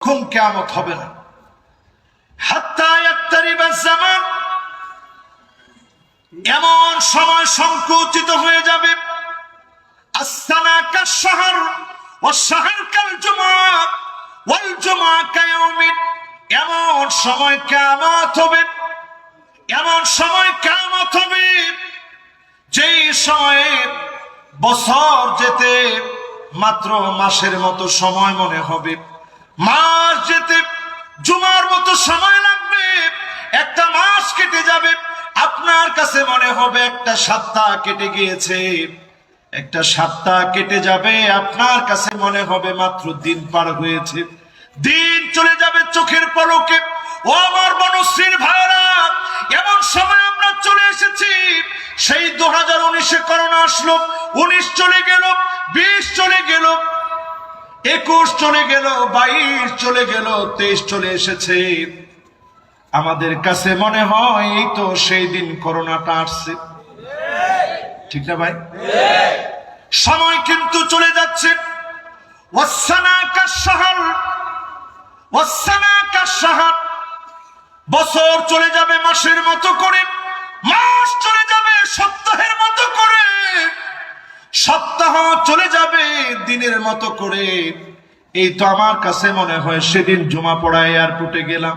কোন কেয়ামত হবে না। এমন সময় সংকুচিত হয়ে যাবে। এমন সময় কেয়ামত হবে। এমন সময় কেয়ামত হবে। যেই সময়ে বছর যেতে মাত্র মাসের মতো সময় মনে হবে। মাস যেতে, জুমার মতো সময় লাগবে, একটা মাস কেটে যাবে, আপনার কাছে মনে হবে একটা সপ্তাহ কেটে গিয়েছে। একটা সপ্তাহ কেটে যাবে, আপনার কাছে মনে হবে মাত্র দিন পার হয়েছে। দিন চলে যাবে চোখের পলকে। ও আমার মনশ্রীর ভাইরা এমন সময় আমরা চলে এসেছি। সেই দু হাজার উনিশে করোনা আসলো, উনিশ চলে গেল, বিশ চলে গেল। একুশ চলে গেল, বাইশ চলে গেল, তেইশ চলে এসেছে। আমাদের কাছে মনে হয় এই তো সেই দিন করোনাটা আসছে। ঠিক না ভাই? সময় কিন্তু চলে যাচ্ছে। বছর চলে যাবে মাসের মতো করে, মাস চলে সপ্তাহ চলে যাবে দিনের মতো করে। এই তো আমার কাছে মনে হয় সেদিন জমা পড়া এয়ারপোর্টে গেলাম।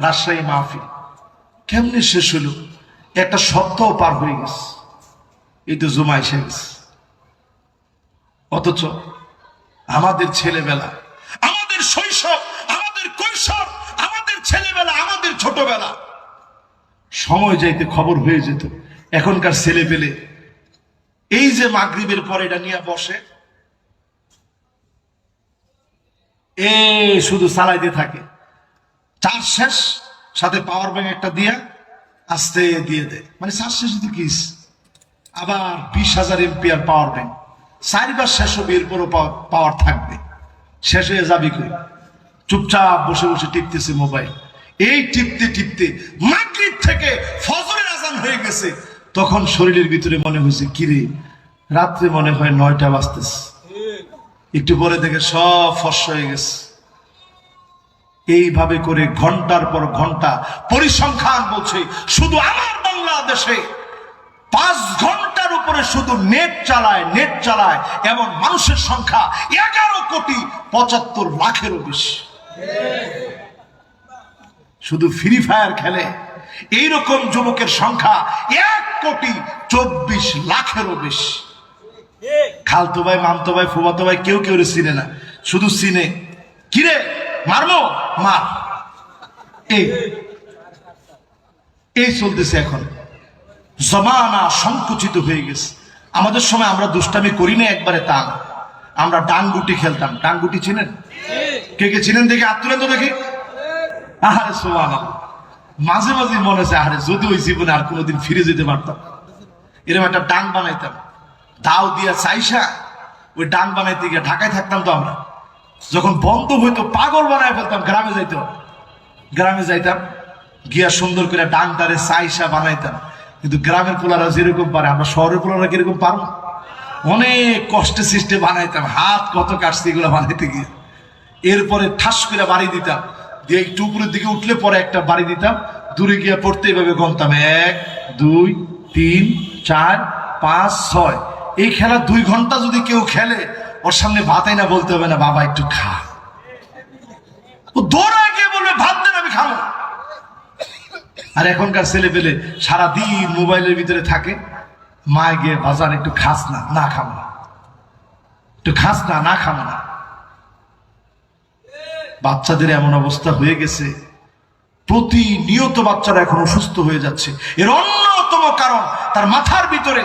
রাজশাহী মাহফিল। কেমনি শেষ হলো? একটা সপ্তাহ পার হয়ে গেছে। এই তো জমা এসে গেছে। অথচ আমাদের ছেলেবেলা, আমাদের শৈশব, আমাদের কৈশোর, আমাদের ছেলেবেলা, আমাদের ছোটবেলা। সময় যাইতে খবর হয়ে যেত। এখনকার ছেলে পেলে এই যে মাগরিবের পরে এটা নিয়ে বসে, এ শুধু চালাইতে থাকে, চার শেষ, সাথে পাওয়ার ব্যাংক একটা দিয়া আস্তে দিয়ে দেয় মানে চার শেষ তো কিস আবার বিশ হাজার এমপিআর পাওয়ার ব্যাংক চারবার শেষ হবে এরপরও পাওয়ার থাকবে। শেষ হয়ে যাবি কই? চুপচাপ বসে বসে টিপতেছে মোবাইল এই টিপতে টিপতে মাগরিব থেকে ফজরের আজান হয়ে গেছে। তখন শরীরের ভিতরে মনে হয়েছে, কিরে, রাত্রে মনে হয় নয়টা বাজতেছে। একটু পরে দেখে সব ফস হয়ে গেছে। এইভাবে করে ঘণ্টার পর ঘণ্টা পরিসংখ্যান বলছে, শুধু আমার বাংলাদেশে পাঁচ ঘণ্টার উপরে শুধু নেট চালায় নেট চালায়, এমন মানুষের সংখ্যা এগারো কোটি পঁচাত্তর লাখেরও বেশি। শুধু ফ্রি ফায়ার খেলে, এইরকম যুবকের সংখ্যা এক কোটি চব্বিশ লাখেরও বেশি। খালতো ভাই মামতো ভাই ফুবাতো ভাই কেউ কেউ চিনে না। শুধু চিনে। কিরে মারবো? মার। এই এই চলতেছে এখন। জমানা সংকুচিত হয়ে গেছে। আমাদের সময় আমরা দুষ্টামি করি না একবারে তা। আমরা ডাঙ্গুটি খেলতাম। ডাঙ্গুটি চিনেন? কে কে চিনেন দেখে? আত্মীয় তো দেখি? আহারে সোমান মাঝে মাঝে মনে হচ্ছে আহারে যদি ওই জীবনে আর কোনোদিন ফিরে যেতে পারতাম। এরকম একটা ডাং বানাইতাম। দাও দিয়া চাইসা, ওই ডাং বানাইতে গিয়ে ঢাকায় থাকতাম তো আমরা। যখন বন্ধ হইতো, পাগল বানায় ফেলতাম, গ্রামে যাইতো গ্রামে যাইতাম, গিয়া সুন্দর করে ডাং তারে চাইসা বানাইতাম। কিন্তু গ্রামের পোলারা যেরকম পারে, আমরা শহরের পোলারা কীরকম পারব? অনেক কষ্টে সৃষ্টে বানাইতাম, হাত কত কাটছে এগুলো বানাইতে গিয়ে। এরপরে ঠাস করে বাড়ি দিতাম। দিয়ে একটু উপরের দিকে উঠলে পরে একটা বাড়ি দিতাম। দূরে গিয়ে পড়তে এইভাবে গমতাম এক, দুই, তিন, চার, পাঁচ, ছয়। এই খেলা দুই ঘণ্টা যদি কেউ খেলে, ওর সামনে ভাতাই না বলতে হবে না, বাবা একটু খা। ও দৌড়ায় গিয়ে বলবে, ভাত দেন, আমি খাব। আর এখনকার ছেলে পেলে সারাদিন মোবাইলের ভিতরে থাকে। মায় গিয়ে বাজার একটু খাস না না খাব না। একটু খাস না না খাব না। বাচ্চাদের এমন অবস্থা হয়ে গেছে। প্রতিনিয়ত বাচ্চারা এখন অসুস্থ হয়ে যাচ্ছে। এর অন্যতম কারণ তার মাথার ভিতরে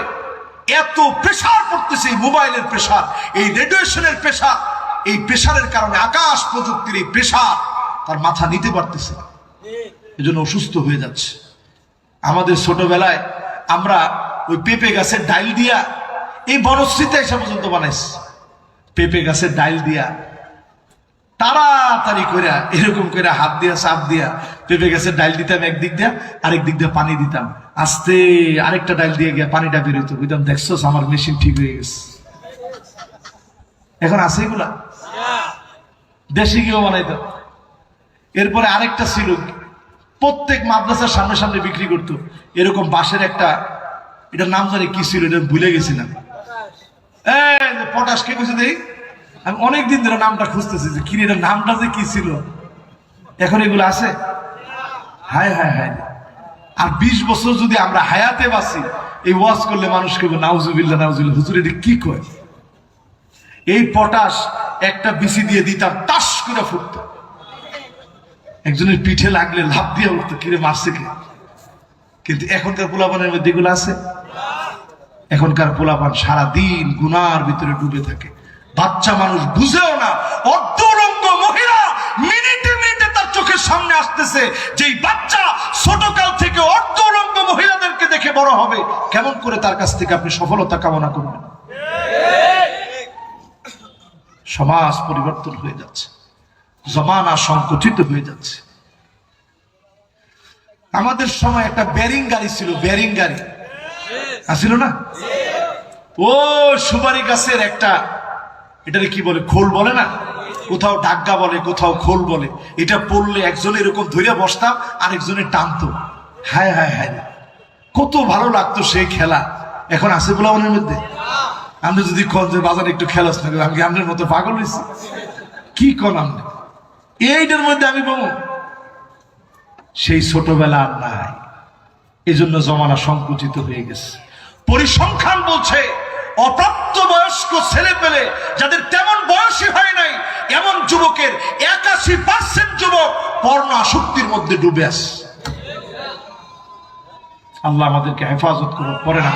এত প্রেসার পড়তেছে মোবাইলের প্রেসার এই রেডিয়েশনের প্রেসার এই প্রেশারের কারণে আকাশ প্রযুক্তির এই প্রেশার তার মাথা নিতে পারতেছে না। এজন্য অসুস্থ হয়ে যাচ্ছে। আমাদের ছোটবেলায় আমরা ওই পেঁপে গাছের ডাইল দিয়া এই বনশ্রীতে এসে পর্যন্ত বানাইছি। পেঁপে গাছের ডাইল দিয়া তাড়াতাড়ি করে এরকম করে হাত দিয়া, চাপ দিয়া, পেঁপে গাছের ডাইল দিতাম একদিক দিয়া, আরেক দিক দিয়ে পানি দিতাম। আস্তে আরেকটা ডাইল দিয়ে গিয়া পানিটা বেরোতো বুঝতাম দেখছ আমার মেশিন ঠিক হয়ে গেছে। এখন আছে এগুলা? দেশি গিয়েও বানাইতো। এরপরে আরেকটা ছিল, প্রত্যেক মাদ্রাসার সামনে সামনে বিক্রি করতো। এরকম বাঁশের একটা, এটার নাম জানি কি ছিল, এটা ভুলে গেছিলাম। পটাশ কে বুঝে দেই? আমি অনেকদিন ধরে নামটা খুঁজতেছি যে কি রে, নামটা যে কি ছিল? এখন এগুলো আছে? হায় হায় হায়। আর বিশ বছর যদি আমরা হায়াতে বাঁচি এই ওয়াজ করলে মানুষ কেবল নাউজুবিল্লা নাউজুবিল্লা হুজুর এটা কি কয়? এই পটাশ একটা বিসি দিয়ে দিতাম তাস করে ফুটত। একজনের পিঠে লাগলে লাভ দিয়ে উঠতো কিরে মারছে কে? কিন্তু এখনকার পোলাপানের মধ্যে এগুলো আছে? এখনকার পোলাপান সারাদিন গুনার ভিতরে ডুবে থাকে। বাচ্চা মানুষ বুঝেও না, অর্ধরঙ্গ মহিলা মিনিটে মিনিটে তার চোখের সামনে আসতেছে যেই বাচ্চা ছোটকাল থেকে অর্ধরঙ্গ মহিলাদেরকে দেখে বড় হবে। কেমন করে তার কাছ থেকে আপনি সফলতা কামনা করবেন? সমাজ পরিবর্তন হয়ে যাচ্ছে, জমানা সংকুচিত হয়ে যাচ্ছে। আমাদের সময় একটা ব্যারিং গাড়ি ছিল ব্যারিং গাড়ি। আসিল না? ও সুপারি গাছের একটা এটারে কি বলে? খোল বলে না? কোথাও ডাগ্গা বলে, কোথাও খোল বলে। এটা পড়লে একজন এরকম ধরে বসতাম আরেকজনের টানতো। হায় হায় হায় কত ভালো লাগতো সেই খেলা। এখন আছে বলে মনের মধ্যে? আপনি যদি কন যে বাজারে একটু খেলাস না, আমি আপনার মতো পাগল হয়েছি কি কন আপনি এইটার মধ্যে আমি বলব সেই ছোটবেলা আর নাই। জন্য জমানা সংকুচিত হয়ে গেছে। পরিসংখ্যান বলছে অপ্রাপ্ত বয়স্ক ছেলে পেলে যাদের তেমন বয়সই হয় নাই, এমন যুবকের একাশি পার্সেন্ট যুবক পর্ণ আসক্তির মধ্যে ডুবে আস আল্লাহ আমাদেরকে হেফাজত করুন পরে না